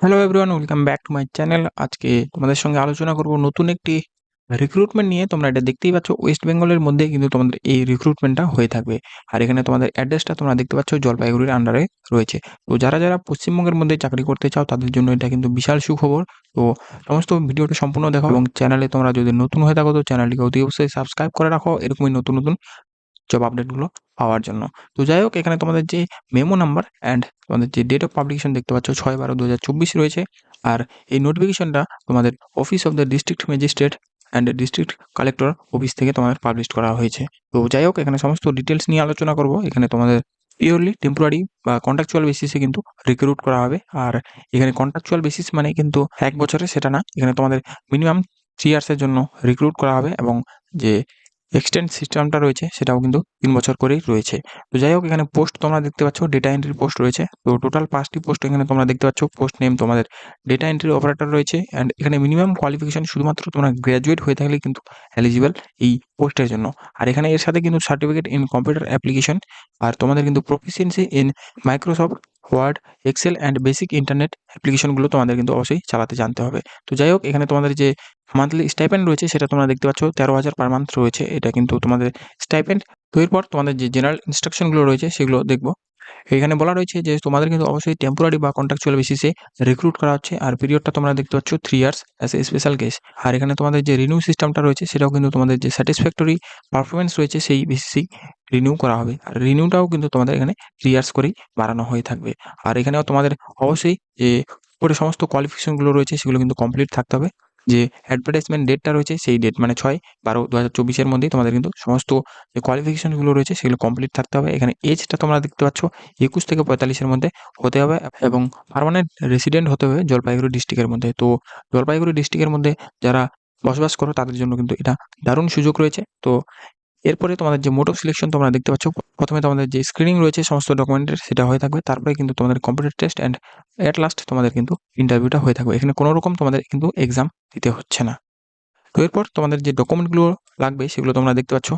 Hello everyone welcome back to my channel আজকে তোমাদের সঙ্গে আলোচনা করব নতুন একটি রিক্রুটমেন্ট নিয়ে। তোমরা এটা দেখতেই পাচ্ছ ওয়েস্ট বেঙ্গলের মধ্যে কিন্তু তোমাদের এই রিক্রুটমেন্টটা হয়ে থাকবে। আর এখানে তোমাদের অ্যাড্রেসটা তোমরা দেখতে পাচ্ছ, জলপাইগুড়ির আন্ডারে রয়েছে। তো যারা যারা পশ্চিমবঙ্গের মধ্যে চাকরি করতে চাও, তাদের জন্য এটা কিন্তু বিশাল সুখবর। তো সমস্ত ভিডিওটা সম্পূর্ণ দেখো এবং চ্যানেলে তোমরা যদি নতুন হয়ে থাকো, তো চ্যানেলটিকে অতি অবশ্যই সাবস্ক্রাইব করে রাখো। এরকমই নতুন নতুন জব আপডেটগুলো পাওয়ার জন্য। তো যাই হোক, এখানে তোমাদের যে মেমো নাম্বার অ্যান্ড তোমাদের যে ডেট অফ পাবলিকেশন দেখতে পাচ্ছ, ছয় বারো দু রয়েছে। আর এই নোটিফিকেশনটা তোমাদের office of the district magistrate and district collector office থেকে তোমাদের পাবলিশ করা হয়েছে। তো যাই হোক, এখানে সমস্ত ডিটেলস নিয়ে আলোচনা করব। এখানে তোমাদের পিওরলি টেম্পোরারি বা কন্ট্রাকচুয়াল বেসিসে কিন্তু রিক্রুট করা হবে। আর এখানে কন্ট্রাকচুয়াল বেসিস মানে কিন্তু এক বছরে, সেটা না। এখানে তোমাদের মিনিমাম থ্রি ইয়ার্সের জন্য রিক্রুট করা হবে এবং যে এক্সটেন্ড সিস্টেমটা রয়েছে, সেটাও কিন্তু তিন বছর করেই রয়েছে। তো যাই হোক, এখানে পোস্ট তোমরা দেখতে পাচ্ছ ডেটা এন্ট্রি পোস্ট রয়েছে। তো টোটাল পাঁচটি পোস্ট এখানে তোমরা দেখতে পাচ্ছ পোস্ট নেম তোমাদের ডেটা এন্ট্রি অপারেটর রয়েছে। অ্যান্ড এখানে মিনিমাম কোয়ালিফিকেশন শুধুমাত্র তোমরা গ্র্যাজুয়েট হয়ে থাকলে কিন্তু এলিজিবল এই পোস্টের জন্য। আর এখানে এর সাথে কিন্তু সার্টিফিকেট ইন কম্পিউটার অ্যাপ্লিকেশন আর তোমাদের কিন্তু proficiency in Microsoft Word Excel and basic internet অ্যাপ্লিকেশনগুলো তোমাদের কিন্তু অবশ্যই চালাতে জানতে হবে। তো যাই হোক, এখানে তোমাদের যে মান্থলি স্টাইপেন্ড রয়েছে, সেটা তোমরা দেখতে পাচ্ছ, তেরো হাজার পার মান্থ রয়েছে। এটা কিন্তু তোমাদের স্টাইপেন্ড তো এরপর তোমাদের যে জেনারেল ইনস্ট্রাকশনগুলো রয়েছে, সেগুলো দেখব। এখানে বলা রয়েছে যে, তোমাদের কিন্তু অবশ্যই টেম্পোরারি বা কন্ট্রাকচুয়াল বেসিসে রিক্রুট করা হচ্ছে, আর পিরিয়ডটা তোমরা দেখতে পাচ্ছ three years as a special case আর এখানে তোমাদের যে রিনিউ সিস্টেমটা রয়েছে, সেটাও কিন্তু তোমাদের যে স্যাটিসফ্যাক্টরি পারফরমেন্স রয়েছে, সেই বেসিসেই রিনিউ করা হবে। আর রিনিউটাও কিন্তু তোমাদের এখানে থ্রি ইয়ার্স করেই বাড়ানো হয়ে থাকবে। আর এখানেও তোমাদের অবশ্যই যে উপরে সমস্ত কোয়ালিফিকেশনগুলো রয়েছে, সেগুলো কিন্তু কমপ্লিট থাকতে হবে। যে অ্যাডভার্টাইজমেন্ট ডেটটা রয়েছে সেই ডেট মানে ছয় বারো দু হাজার চব্বিশের মধ্যেই তোমাদের কিন্তু সমস্ত যে কোয়ালিফিকেশনগুলো রয়েছে সেগুলো কমপ্লিট থাকতে হবে। এখানে এজটা তোমরা দেখতে পাচ্ছ, একুশ থেকে পঁয়তাল্লিশের মধ্যে হতে হবে এবং পারমানেন্ট রেসিডেন্ট হতে হবে জলপাইগুড়ি ডিস্ট্রিক্টের মধ্যে। তো জলপাইগুড়ি ডিস্ট্রিক্টের মধ্যে যারা বসবাস করো তাদের জন্য কিন্তু এটা দারুণ সুযোগ রয়েছে। তো এরপরে তোমাদের যে মোড অফ সিলেকশন তোমরা দেখতে পাচ্ছ, প্রথমে তোমাদের যে স্ক্রিনিং রয়েছে, সমস্ত ডকুমেন্টের সেটা হয়ে থাকবে। তারপরে কিন্তু তোমাদের computer test and at last তোমাদের কিন্তু ইন্টারভিউটা হয়ে থাকবে। এখানে কোনো রকম তোমাদের কিন্তু এক্সাম দিতে হচ্ছে না। তো এরপর তোমাদের যে ডকুমেন্টগুলো লাগবে, সেগুলো তোমরা দেখতে পাচ্ছ।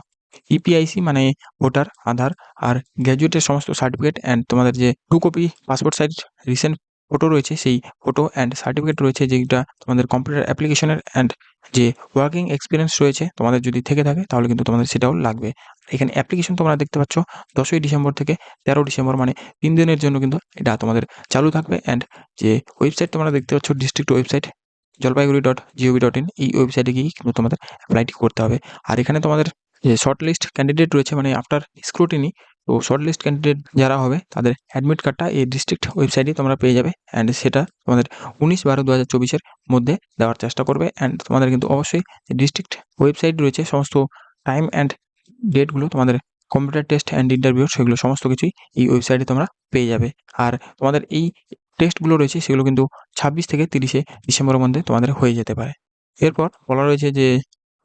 ইপিআইসি মানে ভোটার আধার আর গ্র্যাজুয়েটের সমস্ত সার্টিফিকেট অ্যান্ড তোমাদের যে two copy passport size recent photo রয়েছে, সেই ফটো অ্যান্ড সার্টিফিকেট রয়েছে যেটা তোমাদের কম্পিউটার অ্যাপ্লিকেশনের অ্যান্ড যে ওয়ার্কিং এক্সপিরিয়েন্স রয়েছে তোমাদের যদি থেকে থাকে তাহলে কিন্তু তোমাদের সেটাও লাগবে। এখানে অ্যাপ্লিকেশন তোমরা দেখতে পাচ্ছ, দশই ডিসেম্বর থেকে তেরো ডিসেম্বর মানে তিন দিনের জন্য কিন্তু এটা তোমাদের চালু থাকবে অ্যান্ড যে ওয়েবসাইট তোমরা দেখতে পাচ্ছ district website Jalpaiguri dot gov dot in এই ওয়েবসাইটে গিয়ে কিন্তু তোমাদের অ্যাপ্লাইটি করতে হবে। আর এখানে তোমাদের যে শর্ট লিস্ট ক্যান্ডিডেট রয়েছে মানে আফটার স্ক্রুটিনি তো শর্ট লিস্ট ক্যান্ডিডেট যারা হবে, তাদের অ্যাডমিট কার্ডটা এই ডিস্ট্রিক্ট ওয়েবসাইটে তোমরা পেয়ে যাবে অ্যান্ড সেটা তোমাদের উনিশ বারো দু হাজার চব্বিশের মধ্যে দেওয়ার চেষ্টা করবে অ্যান্ড তোমাদের কিন্তু অবশ্যই ডিস্ট্রিক্ট ওয়েবসাইট রয়েছে, সমস্ত টাইম অ্যান্ড ডেটগুলো তোমাদের কম্পিউটার টেস্ট অ্যান্ড ইন্টারভিউ সেগুলো সমস্ত কিছুই এই ওয়েবসাইটে তোমরা পেয়ে যাবে। আর তোমাদের এই টেস্টগুলো রয়েছে, সেগুলো কিন্তু ছাব্বিশ থেকে তিরিশে ডিসেম্বরের মধ্যে তোমাদের হয়ে যেতে পারে। এরপর বলা রয়েছে যে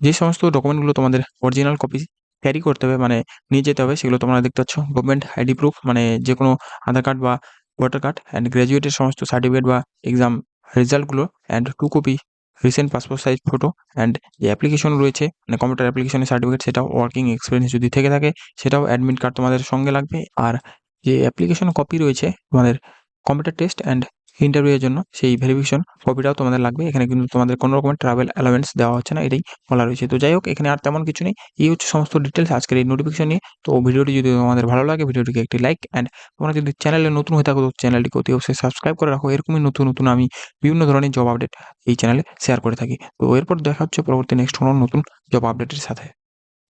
যে সমস্ত ডকুমেন্টগুলো তোমাদের অরিজিনাল কপি ক্যারি করতে হবে মানে নিয়ে যেতে হবে, সেগুলো তোমরা দেখতে পাচ্ছ। গভর্নমেন্ট আইডি প্রুফ মানে যে কোনো আধার কার্ড বা ভোটার কার্ড অ্যান্ড গ্র্যাজুয়েটের সমস্ত সার্টিফিকেট বা exam রেজাল্টগুলো and two copy recent passport size photo and যে অ্যাপ্লিকেশন রয়েছে মানে কম্পিউটার অ্যাপ্লিকেশনের সার্টিফিকেট সেটাও ওয়ার্কিং এক্সপিরিয়েন্স যদি থেকে থাকে, সেটাও অ্যাডমিট কার্ড তোমাদের সঙ্গে লাগবে। আর যে অ্যাপ্লিকেশন কপি রয়েছে, তোমাদের কম্পিউটার টেস্ট অ্যান্ড ইন্টারভিউয়ের জন্য সেই ভেরিফিকেশন কপিটাও তোমাদের লাগবে। এখানে কিন্তু তোমাদের কোনো রকমের ট্রাভেল অ্যালাউন্স দেওয়া হচ্ছে না, এটাই বলা রয়েছে। তো যাই হোক, এখানে আর তেমন কিছু নেই। এই হচ্ছে সমস্ত ডিটেলস আজকের এই নোটিফিকেশন নিয়ে। তো ভিডিওটি যদি তোমাদের ভালো লাগে, ভিডিওটিকে একটি লাইক অ্যান্ড তোমরা যদি চ্যানেলে নতুন হয়ে থাকো, তো চ্যানেলটিকে অতি অবশ্যই সাবস্ক্রাইব করে রাখো। এরকমই নতুন নতুন আমি বিভিন্ন ধরনের জব আপডেট এই চ্যানেলে শেয়ার করে থাকি। তো এরপর দেখা হচ্ছে পরবর্তী নেক্সট কোনো নতুন জব আপডেটের সাথে।